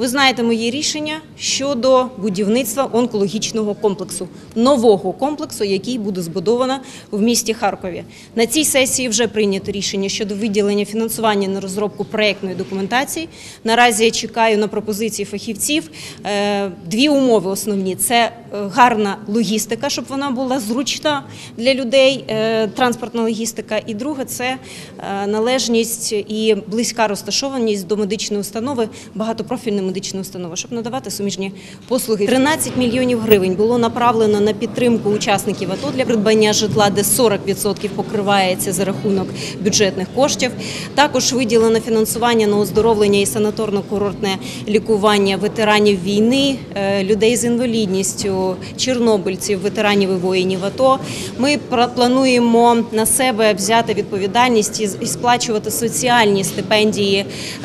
Ви знаєте мої рішення щодо будівництва онкологічного комплексу, нового комплексу, який буде збудовано в місті Харкові. На цій сесії вже прийнято рішення щодо виділення фінансування на розробку проєктної документації. Наразі я чекаю на пропозиції фахівців. Е, Дві умови основні: це гарна логістика, щоб вона була зручна для людей, е, транспортна логістика. І друге це е, належність і близька розташованість до медичної установи, багатопрофільної медичної установи, щоб надавати суміжні послуги. 13 мільйонів гривень було направлено на підтримку учасників АТО для придбання житла, де 40% покривається за рахунок бюджетних коштів. Також виділено фінансування на оздоровлення і санаторно-курортне лікування ветеранів війни, е, людей з інвалідністю, чорнобильців, ветеранів і воїнів АТО. Ми плануємо на себе взяти відповідальність і сплачувати соціальні стипендії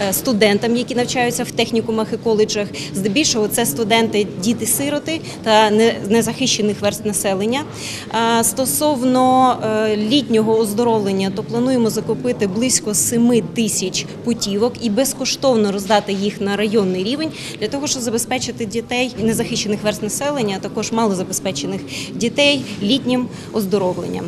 е, студентам, які навчаються в технікумах і коледжах. Здебільшого це студенти, діти-сироти та не- незахищених верст населення. Стосовно е, літнього оздоровлення, то плануємо закупити близько 7 тисяч путівок і безкоштовно роздати їх на районний рівень для того, щоб забезпечити дітей незахищених верст населення, також малозабезпечених дітей літнім оздоровленням.